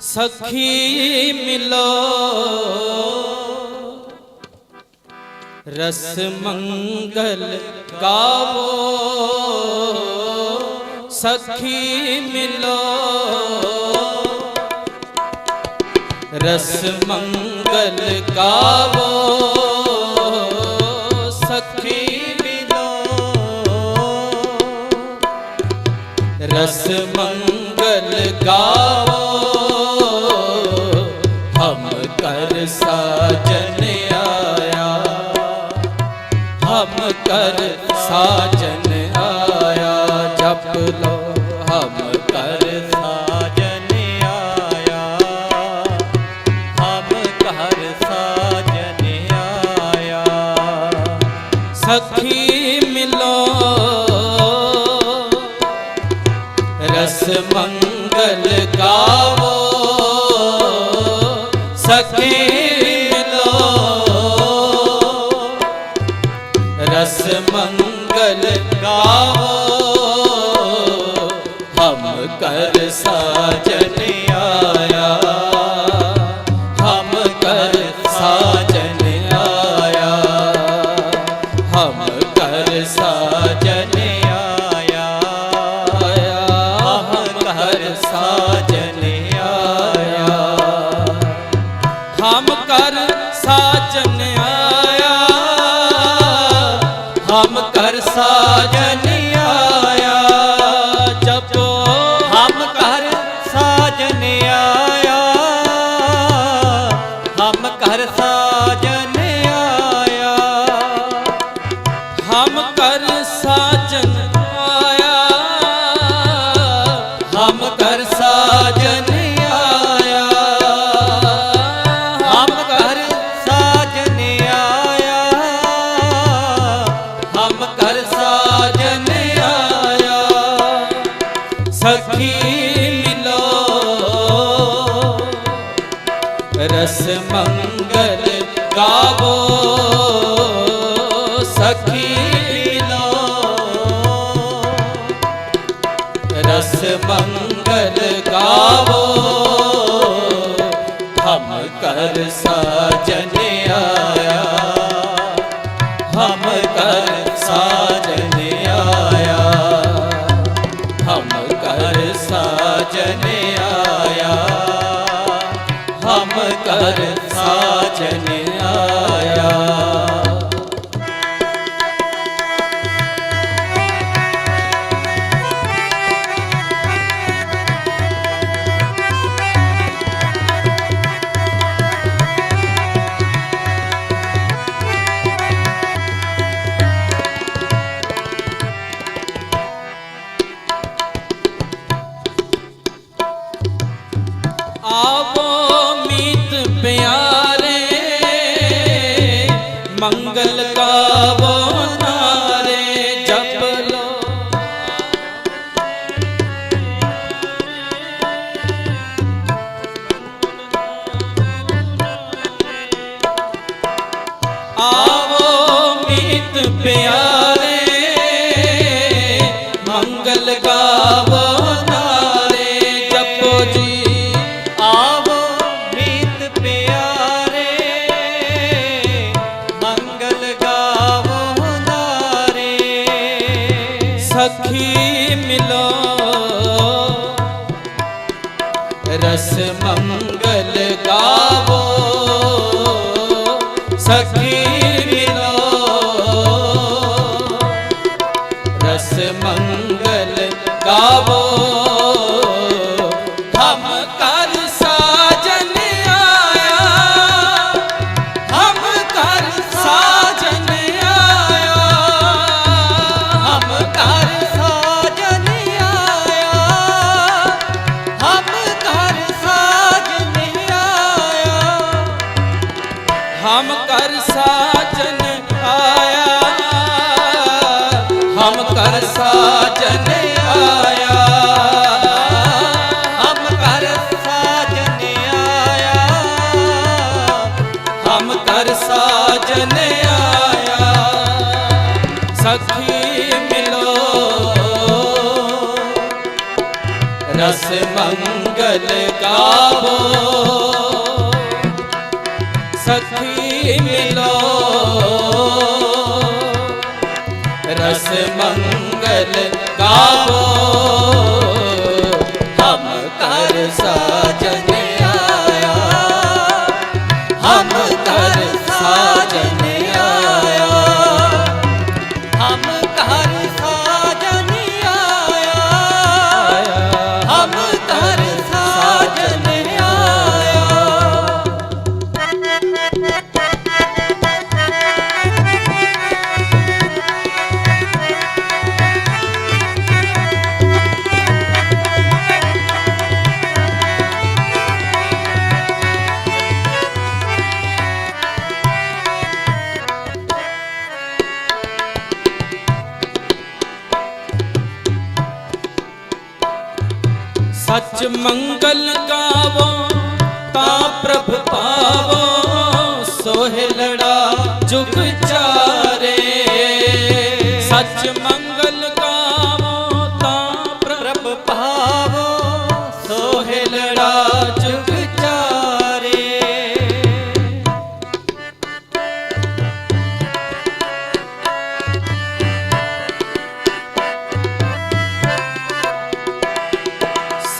ਸਖੀ ਮਿਲੋ। ਰਸ ਮੰਗਲ ਗਾਵੋ। ਸਖੀ ਮਿਲੋ। ਰਸ ਮੰਗਲ ਗਾਵੋ। ਸਖੀ ਮਿਲੋ। ਰਸ ਮੰਗਲ ਗਾਵੋ। ਕਰ ਸਾਜਨ ਆਇਆ, ਜਪ ਹਮ ਕਰ ਸਾਜਨ ਆਇਆ। ਹਮ ਕਰ ਸਾਜਨ ਆਇਆ। ਸਖੀ ਮਿਲੋ, ਰਸ ਮੰਗਲ ਗਾਵੋ। ਸਖੀ ਮੰਗਲ ਗਾਵੋ ਸਖੀ ਰਸ ਮੰਗਲ ਗਾਵੋ ਸਖੀ ਰਸ ਮੰਗਲ ਗਾਵੋ ਹਮ ਕਰ ਸਾਜਨੇ आप ਸਖੀ ਮਿਲੋ। ਰਸ ਮੰਗ ਰਸ ਮੰਗਲ ਗਾਵੋ ਸਖੀ ਮਿਲੋ। ਰਸ ਮੰਗਲ ਗਾਵੋ ਹਮ ਕਰ ਸਾਜਨ ਆਇਆ। ਹਮ ਕਰ ਸਾਜਨ ਮੰਗਲ ਗਾਵੋ ਤਾਂ ਪ੍ਰਭ ਪਾਵੋ ਸੋਹਿਲੜਾ ਜੁਗ ਚਾਰੇ। ਸੱਚ ਮੰਗ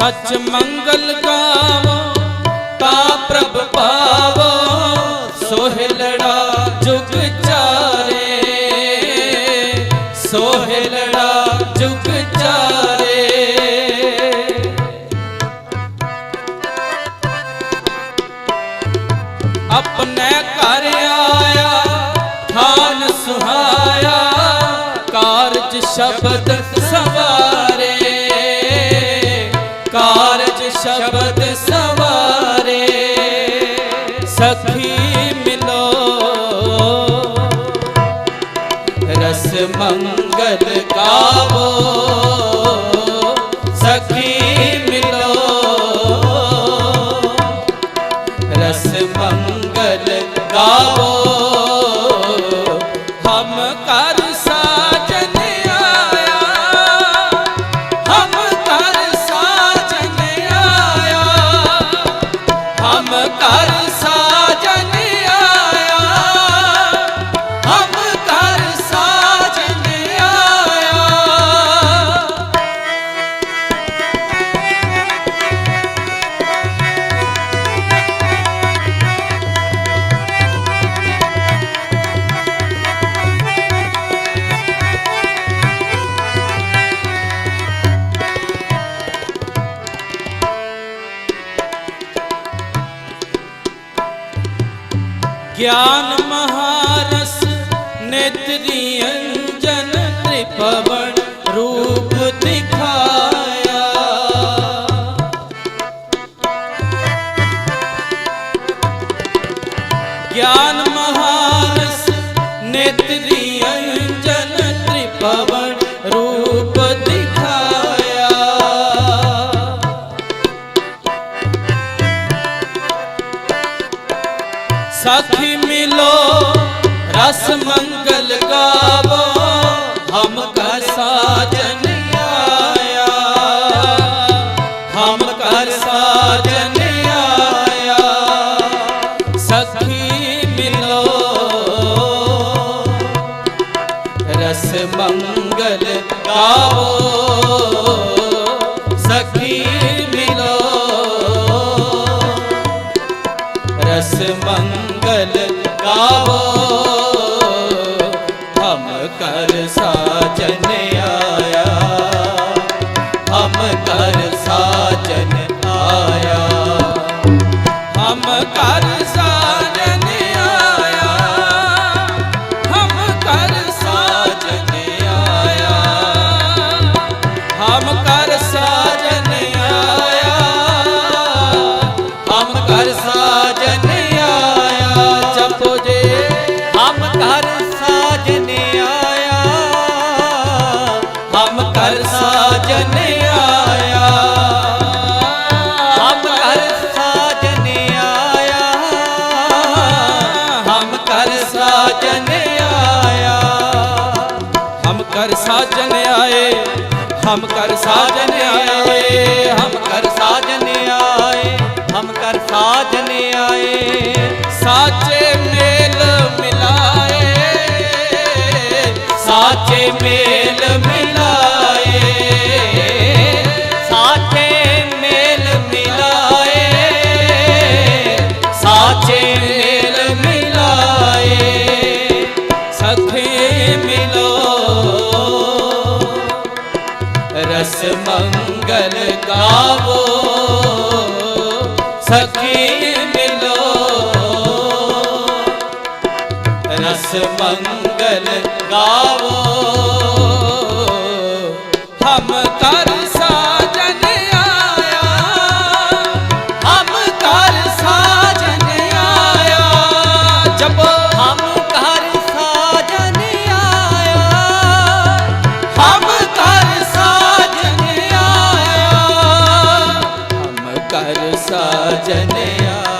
ਸਚ ਮੰਗਲ ਗਾਵੋ, ਤਾਂ ਪ੍ਰਭ ਪਾਵੋ ਸੋਹਿਲੜਾ ਜੁਗ ਚਾਰੇ। ਸੋਹਿਲੜਾ ਜੁਗ ਚਾਰੇ। ਆਪਣੇ ਘਰ ਆਇਆ ਖਾਨ ਸੁਹਾਇਆ, ਕਾਰਜ ਸ਼ਬਦ ਸਵਾਰੇ ਰਸ ਮੰਗਲ ਗਿਆਨ ਮਹਾਰਸ ਨੇਤਰੀ ਅੰਜਨ ਤ੍ਰਿਪਵਨ ਰੂਪ ਦਿਖਾਇਆ ਸਾਖੀ ਮਿਲੋ, ਰਸ ਮੰਗਲ ਗਾਵੋ, ਹਮ ਕਾ ਸਾਜਨ ਆਇਆ। ਹਮ ਕਰ ਸਾਜਨ ਆਇਆ। ਸਖੀ ਮਿਲੋ, ਰਸ ਮੰਗਲ ਗਾਵੋ। ਸਖੀ ਮਿਲੋ, ਰਸ ਮੰਗਲ ਹਮ ਕਰ ਸਾਜਨ ਆਏ, ਹਮ ਕਰ ਸਾਜਨ ਆਏ, ਹਮ ਕਰ ਸਾਜਨ ਆਏ। ਸਾਚੇ ਮੇਲ ਮਿਲਾਏ, ਸਾਚੇ ਮੇਲ ਮਿਲਾਏ। ਸਾਚੇ ਮੇਲ ਮਿਲਾਏ, ਸਾਚੇ ਗਾਵੋ ਹਮ ਕਰ ਸਾਜਨ ਆਇਆ। ਹਮ ਕਰ ਸਾਜਨ ਆਇਆ। ਜਪੋ। ਹਮ ਘਰ ਸਾਜਨ ਆਇਆ। ਹਮ ਕਰ ਸਾਜਨ ਆਇਆ। ਹਮ ਕਰ ਸਾਜਨ ਆਇਆ।